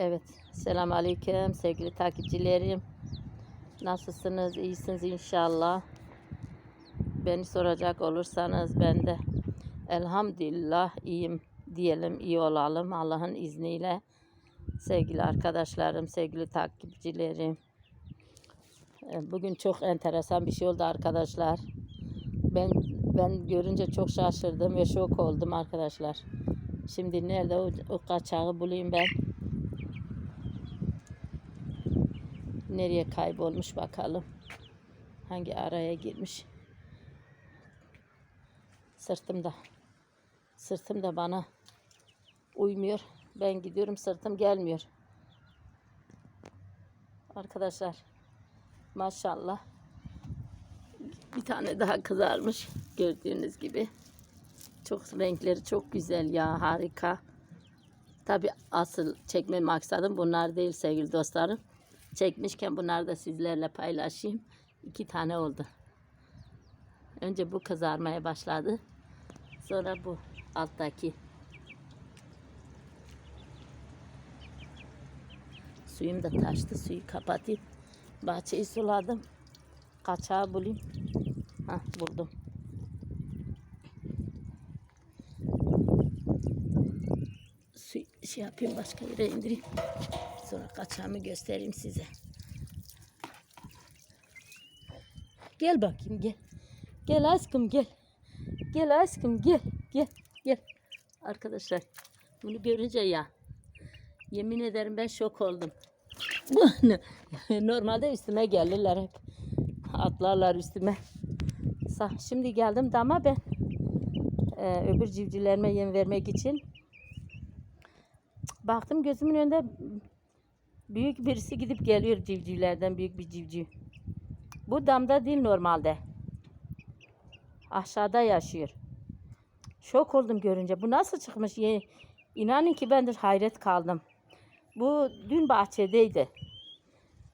Evet, selam aleyküm sevgili takipçilerim. Nasılsınız? İyisiniz inşallah. Beni soracak olursanız ben de elhamdülillah iyiyim diyelim, iyi olalım Allah'ın izniyle. Sevgili arkadaşlarım, sevgili takipçilerim. E, Bugün çok enteresan bir şey oldu arkadaşlar. Ben ben görünce çok şaşırdım ve şok oldum arkadaşlar. Şimdi nerede o, o kaçağı bulayım ben? Nereye kaybolmuş bakalım. Hangi araya girmiş. Sırtımda. Sırtım da bana uymuyor. Ben gidiyorum sırtım gelmiyor. Arkadaşlar maşallah bir tane daha kızarmış gördüğünüz gibi. Çok renkleri çok güzel ya harika. Tabi asıl çekme maksadım bunlar değil sevgili dostlarım. Çekmişken bunları da sizlerle paylaşayım. İki tane oldu. Önce bu kızarmaya başladı. Sonra bu alttaki. Suyum da taştı. Suyu kapatayım. Bahçeyi suladım. Kaçağı bulayım. Hah buldum. Su şey yapayım başka yere indireyim. Sonra kaçağımı göstereyim size. Gel bakayım gel. Gel aşkım gel. Gel aşkım gel. Gel gel. Arkadaşlar bunu görünce ya yemin ederim ben şok oldum. Normalde üstüme gelirler hep. Atlarlar üstüme. Şimdi geldim dama ben e, öbür civcivlerime yem vermek için baktım gözümün önünde büyük birisi gidip geliyor civcivlerden büyük bir civciv. Bu damda değil normalde. Aşağıda yaşıyor. Şok oldum görünce. Bu nasıl çıkmış? İnanın ki ben de hayret kaldım. Bu dün bahçedeydi.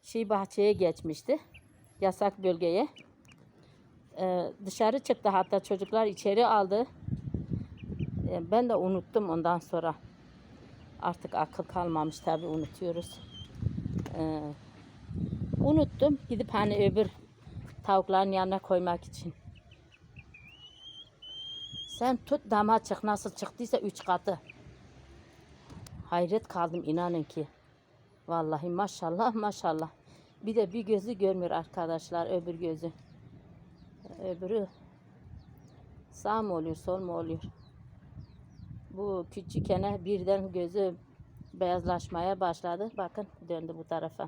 Şey bahçeye geçmişti. Yasak bölgeye. Ee, dışarı çıktı hatta çocuklar içeri aldı. Ee, ben de unuttum ondan sonra. Artık akıl kalmamış tabi unutuyoruz. Ee, unuttum. Gidip hani öbür tavukların yanına koymak için. Sen tut dama çık nasıl çıktıysa üç katı. Hayret kaldım inanın ki. Vallahi maşallah maşallah. Bir de bir gözü görmüyor arkadaşlar öbür gözü. Öbürü sağ mı oluyor sol mu oluyor? Bu küçükene birden gözü beyazlaşmaya başladı. Bakın döndü bu tarafa.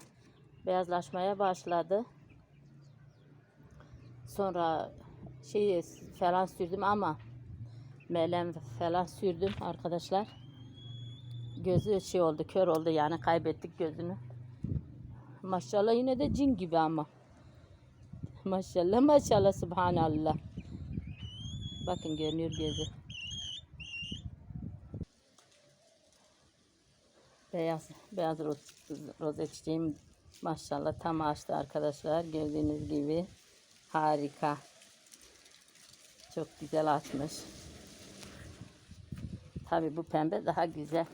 Beyazlaşmaya başladı. Sonra şey falan sürdüm ama melem falan sürdüm arkadaşlar. Gözü şey oldu, kör oldu yani kaybettik gözünü. Maşallah yine de cin gibi ama. Maşallah maşallah subhanallah. Bakın görünüyor gözü. Beyaz beyaz roz, rozet çiçeğim maşallah tam açtı arkadaşlar. Gördüğünüz gibi harika. Çok güzel açmış. Tabi bu pembe daha güzel.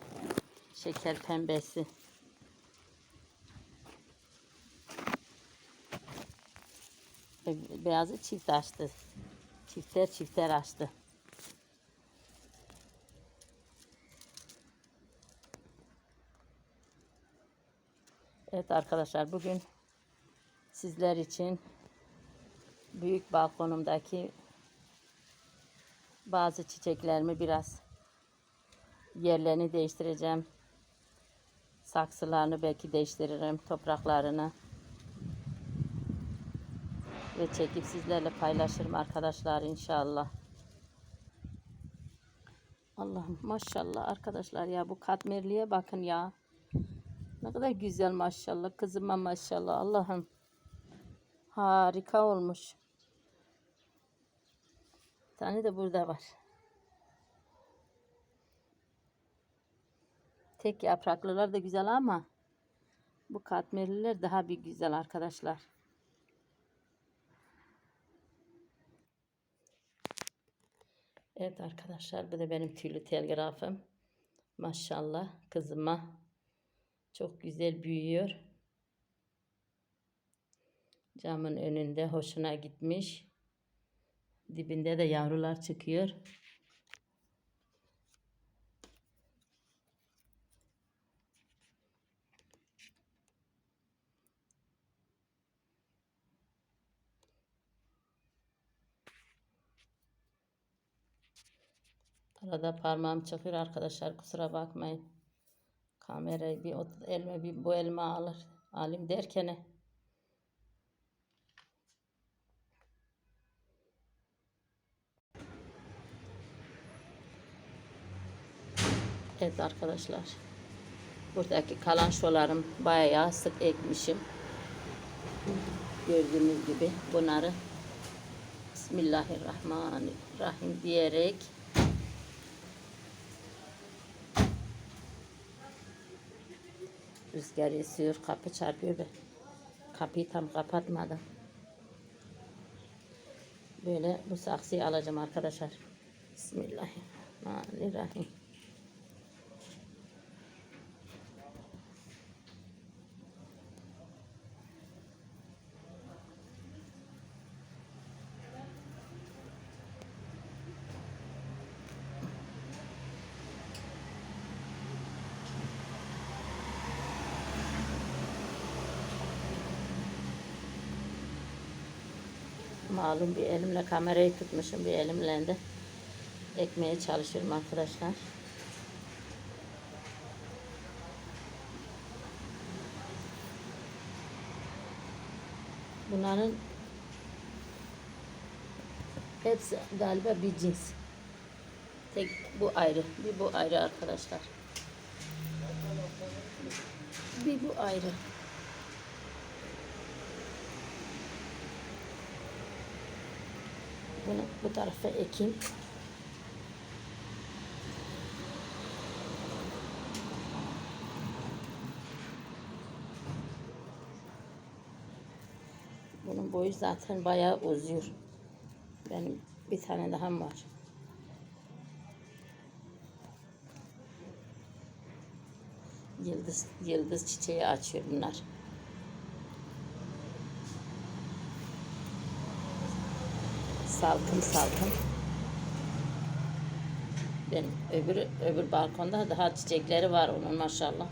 Şeker pembesi. Be- Beyazı çift açtı. Çifter çifter açtı. Arkadaşlar bugün sizler için büyük balkonumdaki bazı çiçeklerimi biraz yerlerini değiştireceğim. Saksılarını belki değiştiririm, topraklarını. Ve çekip sizlerle paylaşırım arkadaşlar inşallah. Allah'ım maşallah arkadaşlar ya bu katmerliğe bakın ya. Ne kadar güzel maşallah kızıma maşallah Allah'ım. Harika olmuş. Bir tane de burada var. Tek yapraklılar da güzel ama bu katmerliler daha bir güzel arkadaşlar. Evet arkadaşlar bu da benim tüylü telgrafım. Maşallah kızıma Çok güzel büyüyor. Camın önünde hoşuna gitmiş. Dibinde de yavrular çıkıyor. Arada parmağım çıkıyor arkadaşlar kusura bakmayın. Kamerayı bir o elime bir bu elime alır. Alim derken Evet arkadaşlar. Buradaki kalan şolarım bayağı sık ekmişim. Gördüğünüz gibi bunları Bismillahirrahmanirrahim diyerek Rüzgar esiyor, kapı çarpıyor ve kapıyı tam kapatmadım. Böyle bu saksıyı alacağım arkadaşlar. Bismillahirrahmanirrahim. Malum bir elimle kamerayı tutmuşum, bir elimle de ekmeye çalışıyorum arkadaşlar. Bunların hepsi galiba bir cins. Tek bu ayrı, bir bu ayrı arkadaşlar. Bir bu ayrı. Bunu bu tarafa ekeyim. Bunun boyu zaten bayağı uzuyor. Benim bir tane daha var. Yıldız yıldız çiçeği açıyor bunlar. Salkım salkım. Ben öbür öbür balkonda daha çiçekleri var onun maşallah.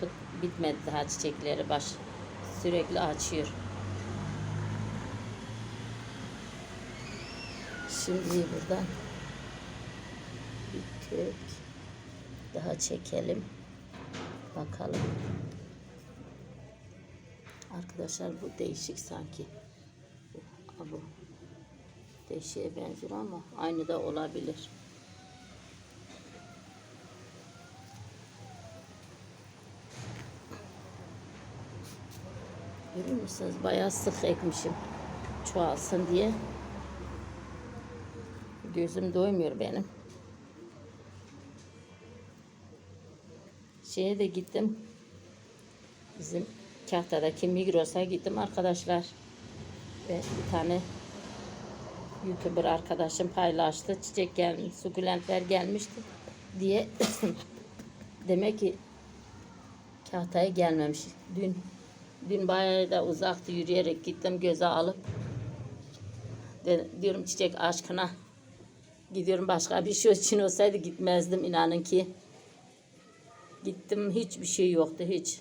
Tut bitmedi daha çiçekleri baş sürekli açıyor. Şimdi buradan bir kök daha çekelim. Bakalım. Arkadaşlar bu değişik sanki. Bu değişiğe benziyor ama aynı da olabilir. Görüyor musunuz? Bayağı sık ekmişim. Çoğalsın diye. Gözüm doymuyor benim. Şeye de gittim. Bizim Kahta'daki Migros'a gittim arkadaşlar. Ve bir tane YouTuber arkadaşım paylaştı. Çiçek gelmiş, sukulentler gelmişti diye. Demek ki Kahta'ya gelmemiş. Dün dün bayağı da uzaktı yürüyerek gittim göze alıp de, diyorum çiçek aşkına gidiyorum başka bir şey için olsaydı gitmezdim inanın ki. Gittim hiçbir şey yoktu hiç.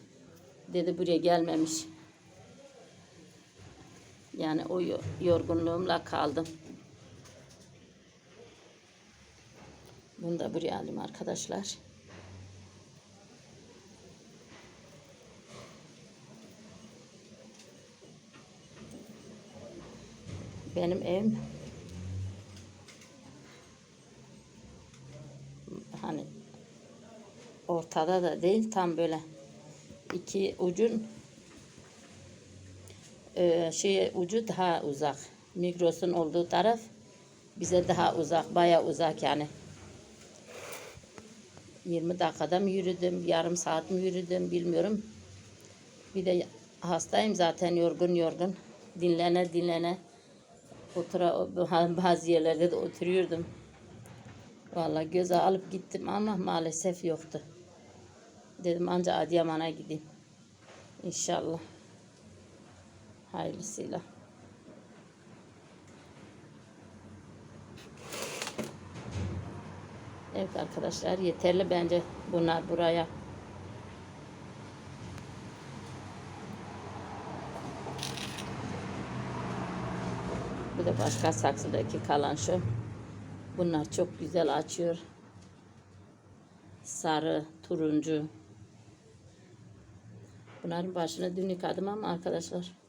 Dedi buraya gelmemiş. Yani o yo- yorgunluğumla kaldım. Bunu da buraya alayım arkadaşlar. Benim evim hani ortada da değil tam böyle iki ucun e, şey ucu daha uzak. Migros'un olduğu taraf bize daha uzak, baya uzak yani. 20 dakikada mı yürüdüm, yarım saat mi yürüdüm bilmiyorum. Bir de hastayım zaten yorgun yorgun. Dinlene dinlene otura bazı yerlerde de oturuyordum. Vallahi göze alıp gittim ama maalesef yoktu. Dedim anca Adıyaman'a gideyim. İnşallah. Hayırlısıyla. Evet arkadaşlar yeterli bence bunlar buraya. Bu da başka saksıdaki kalan şu. Bunlar çok güzel açıyor. Sarı, turuncu. Bunların başını dün yıkadım ama arkadaşlar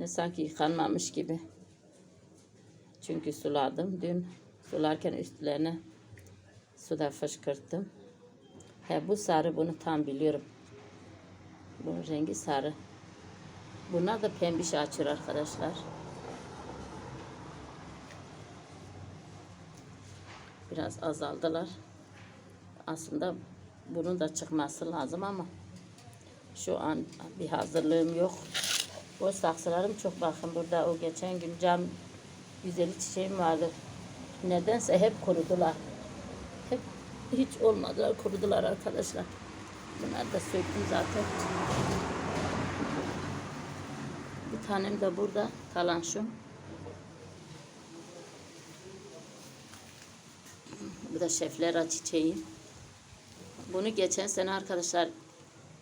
ne sanki yıkanmamış gibi. Çünkü suladım dün. Sularken üstlerine suda fışkırttım. He bu sarı bunu tam biliyorum. Bunun rengi sarı. Bunlar da pembiş açıyor arkadaşlar. Biraz azaldılar. Aslında bunun da çıkması lazım ama şu an bir hazırlığım yok. O saksılarım çok bakın burada o geçen gün cam güzeli çiçeğim vardı. Nedense hep kurudular. Hep hiç olmadılar kurudular arkadaşlar. Bunları da söktüm zaten. Bir tanem de burada kalan şu. Bu da şeflera çiçeği. Bunu geçen sene arkadaşlar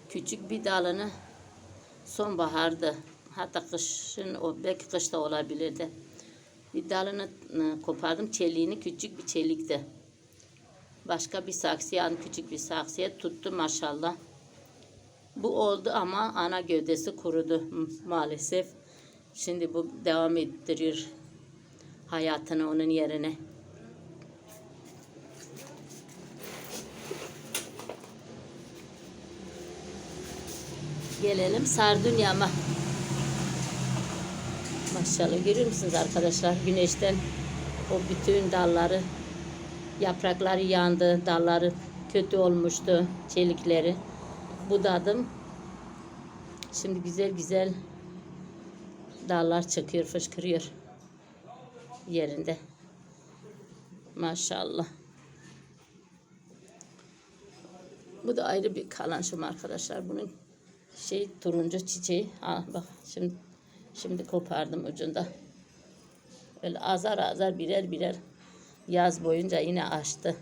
küçük bir dalını sonbaharda hatta kışın o belki kışta olabilirdi. Bir dalını e, kopardım çeliğini küçük bir çelikti. Başka bir saksıya küçük bir saksıya tuttu maşallah. Bu oldu ama ana gövdesi kurudu maalesef. Şimdi bu devam ettiriyor hayatını onun yerine. Gelelim Sardunya'ma. Maşallah görüyor musunuz arkadaşlar? Güneşten o bütün dalları, yaprakları yandı, dalları kötü olmuştu, çelikleri. Budadım. Şimdi güzel güzel dallar çıkıyor, fışkırıyor yerinde. Maşallah. Bu da ayrı bir kalanşım arkadaşlar. Bunun şey turuncu çiçeği. Ha bak şimdi şimdi kopardım ucunda. Öyle azar azar birer birer yaz boyunca yine açtı.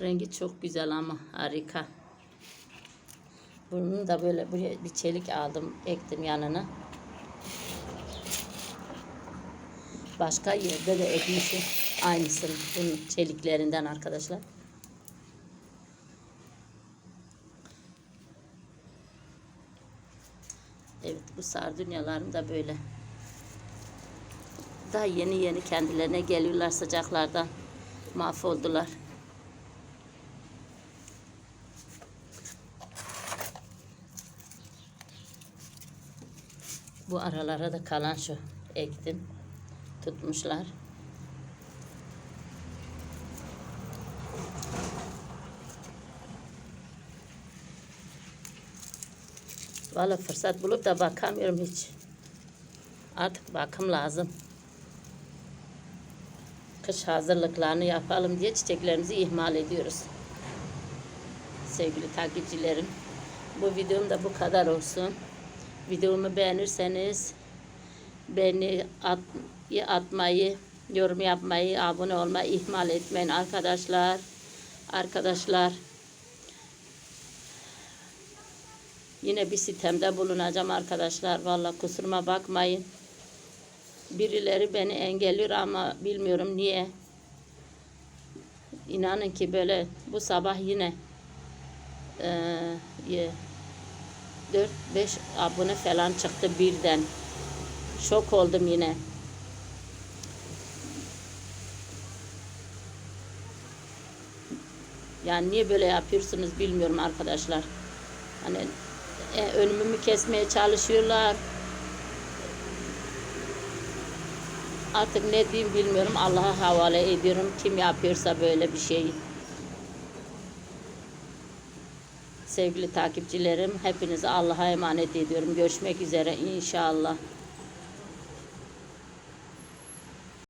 Rengi çok güzel ama harika. Bunun da böyle buraya bir çelik aldım, ektim yanına. Başka yerde de ekmişim. Aynısını bunun çeliklerinden arkadaşlar. Evet bu sardunyalarım da böyle. Daha yeni yeni kendilerine geliyorlar sıcaklardan. Mahvoldular. Bu aralara da kalan şu ektim. Tutmuşlar. Valla fırsat bulup da bakamıyorum hiç. Artık bakım lazım. Kış hazırlıklarını yapalım diye çiçeklerimizi ihmal ediyoruz. Sevgili takipçilerim. Bu videom da bu kadar olsun. Videomu beğenirseniz beni at, atmayı, yorum yapmayı, abone olmayı ihmal etmeyin arkadaşlar. Arkadaşlar Yine bir sitemde bulunacağım arkadaşlar. Valla kusuruma bakmayın. Birileri beni engelliyor ama bilmiyorum niye. İnanın ki böyle bu sabah yine e, 4-5 abone falan çıktı birden. Şok oldum yine. Yani niye böyle yapıyorsunuz bilmiyorum arkadaşlar. Hani e, önümümü kesmeye çalışıyorlar. Artık ne diyeyim bilmiyorum. Allah'a havale ediyorum. Kim yapıyorsa böyle bir şeyi. Sevgili takipçilerim, hepinizi Allah'a emanet ediyorum. Görüşmek üzere inşallah.